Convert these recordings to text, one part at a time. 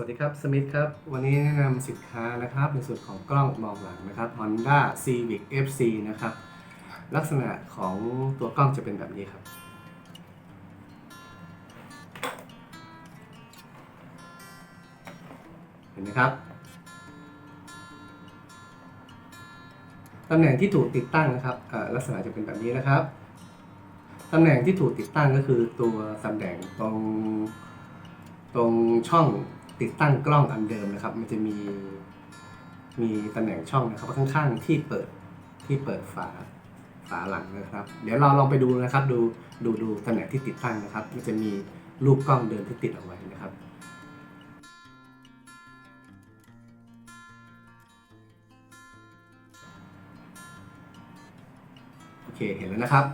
วัสดีครับ สมิธครับ วันนี้แนะนำสินค้านะครับ ในส่วนของกล้องมองหลังนะครับ Honda Civic FC นะครับ ลักษณะของตัวกล้องจะเป็นแบบนี้ครับ เห็นไหมครับ ตำแหน่งที่ถูกติดตั้งนะครับเอ่อลักษณะจะเป็นแบบนี้นะครับ ตำแหน่งที่ถูกติดตั้งก็คือตัวตำแหน่งตรงตรงช่อง ติดตั้งกล้องอันเดิมนะครับ มันจะมีมีตำแหน่งช่องนะครับข้างๆที่เปิดที่เปิดฝาฝาหลังนะครับ เดี๋ยวเราลองไปดูนะครับ ดูดูดูตำแหน่งที่ติดตั้งนะครับ มันจะมีรูปกล้องเดิมที่ติดเอาไว้นะครับโอเคเห็นแล้วนะครับ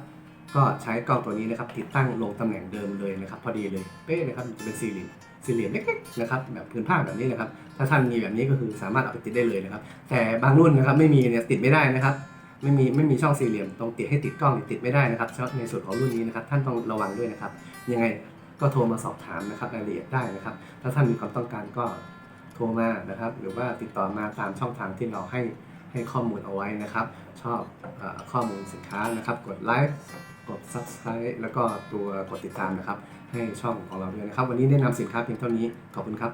ก็ใช้กล้องตัวนี้นะครับ ติดตั้งลงตำแหน่งเดิมเลยนะครับ พอดีเลยเป๊ะนะครับจะเป็นสี่เหลี่ยม สี่เหลี่ยมเล็กๆนะครับแบบพื้นผ้าแบบนี้นะครับ ถ้าท่านมีแบบนี้ก็คือสามารถเอาไปติดได้เลยนะครับ แต่บางรุ่นนะครับไม่มีเนี่ยติดไม่ได้นะครับไม่มีไม่มีช่องสี่เหลี่ยมตรงติดให้ติดกล้องติดไม่ได้นะครับในส่วนของรุ่นนี้นะครับท่านต้องระวังด้วยนะครับ ยังไงก็โทรมาสอบถามนะครับรายละเอียดได้นะครับ ถ้าท่านมีความต้องการก็โทรมานะครับ หรือว่าติดต่อมาตามช่องทางที่เราให้ให้ข้อมูลเอาไว้นะครับ ชอบอข้อมูลสินค้านะครับ กดไลค์ กด subscribe แล้วก็ตัวกดติดตามนะครับ ให้ช่องของเราด้วยนะครับ วันนี้แนะนำสินค้าเพียงเท่านี้ ขอบคุณครับ